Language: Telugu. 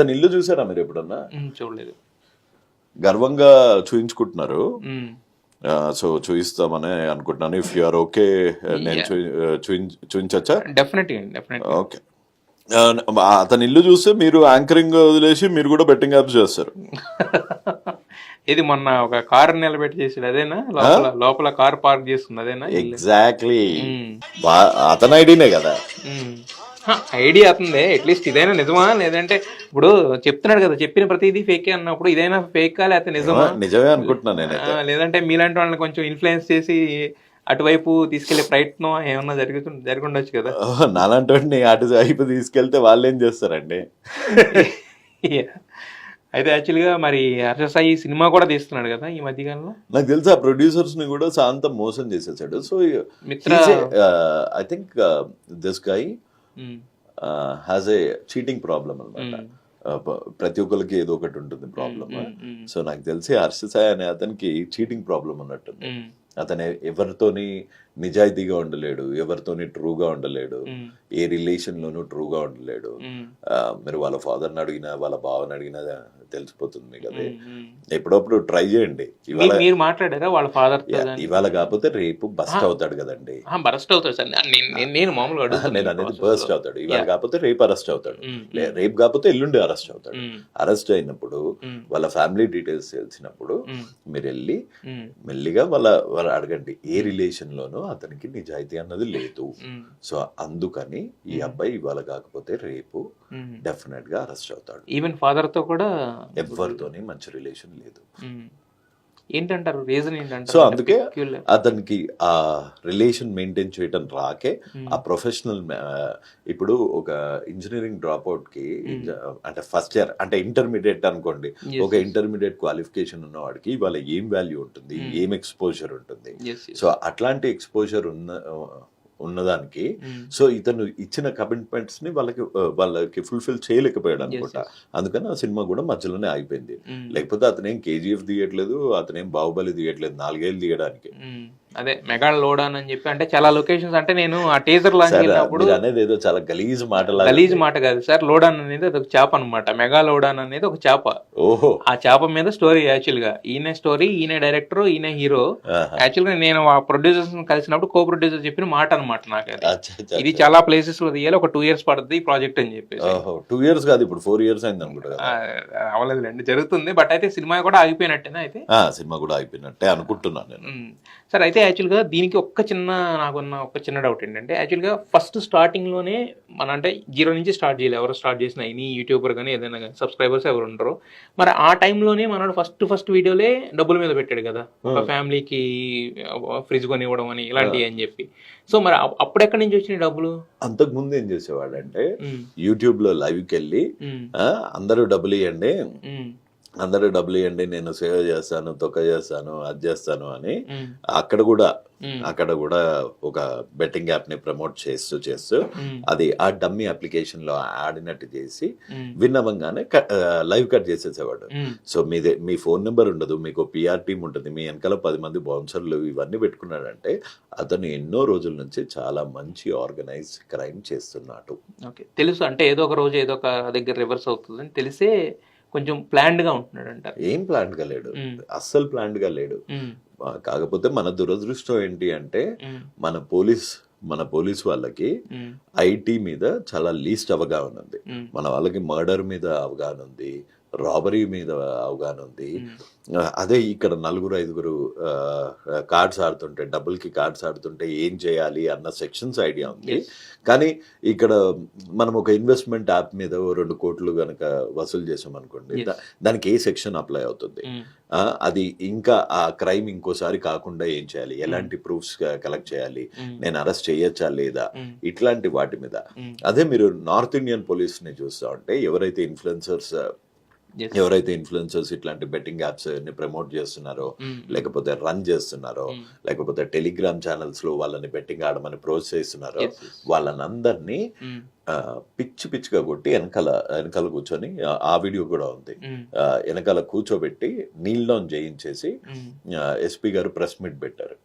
అతని ఇల్లు చూసారా మీరు ఎప్పుడన్నా? చూడలేదు. గర్వంగా చూయించుకుంటున్నారు. సో చూయిస్తామని అనుకుంటున్నాను. ఇఫ్ యు ఆర్ ఓకే నేను చూయి- చూయిం- చూయించచ్చా? డెఫినెట్ ఓకే అతని ఇల్లు చూస్తే మీరు యాంకరింగ్ వదిలేసి మీరు కూడా బెట్టింగ్ యాప్స్ చేస్తారు. ఇది మొన్న ఒక కార్ నిలబెట్టి చేసాడు అదేనా? లోపల లోపల కార్ పార్క్ చేస్తుంది అదేనా? ఎగ్జాక్ట్లీ అతని ఐడియానే కదా. ఐడియా అవుతుంది అట్లీస్ట్ ఇదైనా నిజమా? లేదంటే ఇప్పుడు చెప్తున్నాడు కదా చెప్పిన ప్రతిదీ ఫేకే అన్నప్పుడు ఇదైనా ఫేకా లేకపోతే నిజమా? నిజమే అనుకుంటున్నాను లేదంటే మీలాంటి వాళ్ళని కొంచెం ఇన్ఫ్లుయెన్స్ చేసి అటువైపు తీసుకెళ్ళే ప్రయత్నం ఏమన్నా జరుగుతు జరిగి ఉండొచ్చు కదా. నాలాంటి వాడిని అటు వైపు తీసుకెళ్తే వాళ్ళు ఏం చేస్తారండి. అయితే యాక్చువల్గా మరి హర్ష సాయి సినిమా కూడా తీస్తున్నాడు కదా ఈ మధ్యకాలంలో? నాకు తెలుసు ఆ ప్రొడ్యూసర్స్ని కూడా శాంతం మోసం చేసేసాడు. సో మిత్ర I think this guy has a cheating problem అనమాట ప్రతి ఒక్కరికి ఏదో ఒకటి ఉంటుంది ప్రాబ్లమ్ ఉమ్, ఉమ్, సో నాకు తెలిసి హర్ష సాయి అనే అతనికి చీటింగ్ ప్రాబ్లం ఉన్నట్టుంది ఉమ్, అతను ఎవరితోని నిజాయితీగా ఉండలేడు ఎవరితోని ట్రూగా ఉండలేడు ఏ రిలేషన్ లోనూ ట్రూగా ఉండలేడు మీరు వాళ్ళ ఫాదర్ని అడిగినా వాళ్ళ బావని అడిగినా తెలిసిపోతుంది మీకు అది. ఎప్పుడప్పుడు ట్రై చేయండి. ఇవాళ మీరు మాట్లాడారా వాళ్ళ ఫాదర్ ఇవాళ కాకపోతే రేపు బస్ట్ అవుతాడు కదండి. బరస్ట్ అవుతాడు సార్. నేను మామూలుగా నేను అనేది లో. అవుతాడు. ఇవాళ కాకపోతే రేపు అరెస్ట్ అవుతాడు. రేపు కాకపోతే ఎల్లుండి అరెస్ట్ అవుతాడు. అరెస్ట్ అయినప్పుడు వాళ్ళ ఫ్యామిలీ డీటెయిల్స్ తెలిసినప్పుడు మీరు వెళ్ళి మెల్లిగా వాళ్ళ వాళ్ళ అడగండి. ఏ రిలేషన్ లోనూ అతనికి నిజాయితీ అన్నది లేదు. సో అందుకని ఈ అబ్బాయి ఇవాళ కాకపోతే రేపు. డెఫినెట్గా అరెస్ట్ అవుతాడు. ఈవెన్ ఫాదర్తో కూడా ఎవరితోని మంచి రిలేషన్ లేదు. ఏంటంటారు? రీజన్ ఏంటంటారు? సో అందుకే. అతనికి ఆ రిలేషన్ మెయింటైన్ చేయడం రాకే. ఆ ప్రొఫెషనల్ ఇప్పుడు ఒక ఇంజనీరింగ్ డ్రాప్ అవుట్కి అంటే ఫస్ట్ ఇయర్ అంటే ఇంటర్మీడియట్ అనుకోండి. ఒక ఇంటర్మీడియట్ క్వాలిఫికేషన్ ఉన్న వాడికి ఇవాళ ఏం వాల్యూ ఉంటుంది? ఏం ఎక్స్పోజర్ ఉంటుంది. సో అట్లాంటి ఎక్స్పోజర్ ఉన్న ఉన్నదానికి. సో ఇతను ఇచ్చిన కమిట్మెంట్స్ని వాళ్ళకి వాళ్ళకి ఫుల్ఫిల్ చేయలేకపోయాడు అనుకుంటా. అందుకని ఆ సినిమా కూడా మధ్యలోనే ఆగిపోయింది. లేకపోతే అతనేం కేజీఎఫ్ తీయట్లేదు అతనేం బాహుబలి తీయట్లేదు నాలుగేళ్ళు తీయడానికి. అదే మెగా లోడాన్ అని చెప్పి అంటే చాలా లొకేషన్స్ అంటే నేను ఆ టీజర్ లాంచ్ వెళ్ళినప్పుడు మీరు అనేది ఏదో చాలా గలీజ్ మాటలా గలీజ్ మాట కాదు సార్ లోడాన్ అనేది అది ఒక చేప అనమాట మెగా లోడాన్ అనేది ఒక చేప. ఓహో. ఆ చేప మీద స్టోరీ యాక్చువల్గా. ఈయన స్టోరీ ఈయన డైరెక్టర్ ఈయన హీరో. యాక్చువల్గా నేను ఆ ప్రొడ్యూసర్స్ కలిసినప్పుడు కో ప్రొడ్యూసర్ చెప్పిన మాట అనమాట నాకు ఇది చాలా ప్లేసెస్లో తీయాలి ఒక టూ ఇయర్స్ పడుతుంది ఈ ప్రాజెక్ట్ అని చెప్పేసి. ఓహో టూ ఇయర్స్ కాదు ఇప్పుడు ఫోర్ ఇయర్స్ అయింది అనుకుంటా కదా. ఆ, అవ్వలేదులేండి జరుగుతుంది. బట్ అయితే సినిమా కూడా ఆగిపోయినట్టేనా అయితే? ఆ, సినిమా కూడా అయిపోయినట్టే అనుకుంటున్నాను నేను. సార్ అయితే యాక్చువల్గా దీనికి ఒక్క చిన్న నాకున్న ఒక చిన్న డౌట్ ఏంటంటే యాక్చువల్గా ఫస్ట్ స్టార్టింగ్లోనే మన అంటే జీరో నుంచి స్టార్ట్ చేయాలి. ఎవరు స్టార్ట్ చేసిన ఎనీ యూట్యూబర్ కానీ ఏదైనా కానీ సబ్స్క్రైబర్స్ ఎవరు ఉండరు. మరి ఆ టైంలోనే మనోడు ఫస్ట్ ఫస్ట్ వీడియోలే డబ్బుల మీద పెట్టాడు కదా. ఒక ఫ్యామిలీకి ఫ్రిడ్జ్ కొని ఇవ్వడం అని ఇలాంటివి అని చెప్పి. సో మరి అప్- అప్పుడు ఎక్కడి నుంచి వచ్చినాయి డబ్బులు? అంతకు ముందు ఏం చేసేవాడు అంటే మ్మ్. యూట్యూబ్లో లైవ్కి వెళ్ళి అందరూ డబ్బులు ఇవ్వండి. అందరూ డబ్బులు ఇవ్వండి నేను సేవ చేస్తాను తొక్క చేస్తాను అది చేస్తాను అని. అక్కడ కూడా. అక్కడ కూడా ఒక బెట్టింగ్ యాప్ని ప్రమోట్ చేస్తూ చేస్తూ. అది ఆ డమ్మీ అప్లికేషన్లో ఆడినట్టు చేసి మ్మ్. విన్ అవ్వగానే లైవ్ కట్ చేసేసేవాడు. సో మీదే మీ ఫోన్ నెంబర్ ఉండదు మీకు పిఆర్ టీం ఉంటుంది మీ వెనకాల పది మంది బౌన్సర్లు ఇవన్నీ పెట్టుకున్నాడంటే అతను ఎన్నో రోజుల నుంచి చాలా మంచి ఆర్గనైజ్ క్రైమ్ చేస్తున్నాడు తెలుసు అంటే ఏదో ఒక రోజు ఏదో ఒక దగ్గర రివర్స్ అవుతుందని తెలిసే కొంచెం ప్లాన్డ్గా ఉంటున్నాడు అంటారు ఏం ప్లాంట్గా లేడు. అస్సలు ప్లాంట్గా లేడు కాకపోతే మన దురదృష్టం ఏంటి అంటే. మన పోలీస్ మన పోలీస్ వాళ్ళకి. ఐటీ మీద చాలా లీస్ట్ అవగాహన ఉంది. మన వాళ్ళకి మర్డర్ మీద అవగాహన ఉంది రాబరీ మీద అవగాహన ఉంది అదే ఇక్కడ నలుగురు ఐదుగురు కార్డ్స్ ఆడుతుంటే డబుల్కి కార్డ్స్ ఆడుతుంటే ఏం చేయాలి అన్న సెక్షన్స్ ఐడియా ఉంది. కానీ ఇక్కడ మనం ఒక ఇన్వెస్ట్మెంట్ యాప్ మీద రెండు కోట్లు గనక వసూలు చేసాం అనుకోండి Yes. దా- దానికి ఏ సెక్షన్ అప్లై అవుతుంది అది ఇంకా ఆ క్రైమ్ ఇంకోసారి కాకుండా ఏం చేయాలి ఎలాంటి ప్రూఫ్స్ కలెక్ట్ చేయాలి. నేను అరెస్ట్ చేయొచ్చా లేదా. ఇట్లాంటి వాటి మీద. అదే మీరు నార్త్ ఇండియన్ పోలీస్ని చూస్తా ఉంటే ఎవరైతే ఇన్ఫ్లుయెన్సర్స్. ఎవరైతే ఇన్ఫ్లుయెన్సర్స్ ఇట్లాంటి బెట్టింగ్ యాప్స్ని ప్రమోట్ చేస్తున్నారో మ్మ్. లేకపోతే రన్ చేస్తున్నారో మ్మ్. లేకపోతే టెలిగ్రామ్ ఛానల్స్లో వాళ్ళని బెట్టింగ్ ఆడమని ప్రోత్సహిస్తున్నారో. వాళ్ళనందరినీ పిచ్చి పిచ్చిగా కొట్టి వెనకాల వెనకాల కూర్చొని ఆ- వీడియో కూడా ఉంది వెనకాల కూర్చోబెట్టి డౌన్ చేయించేసి. ఎస్పీ గారు ప్రెస్ మీట్ పెట్టారు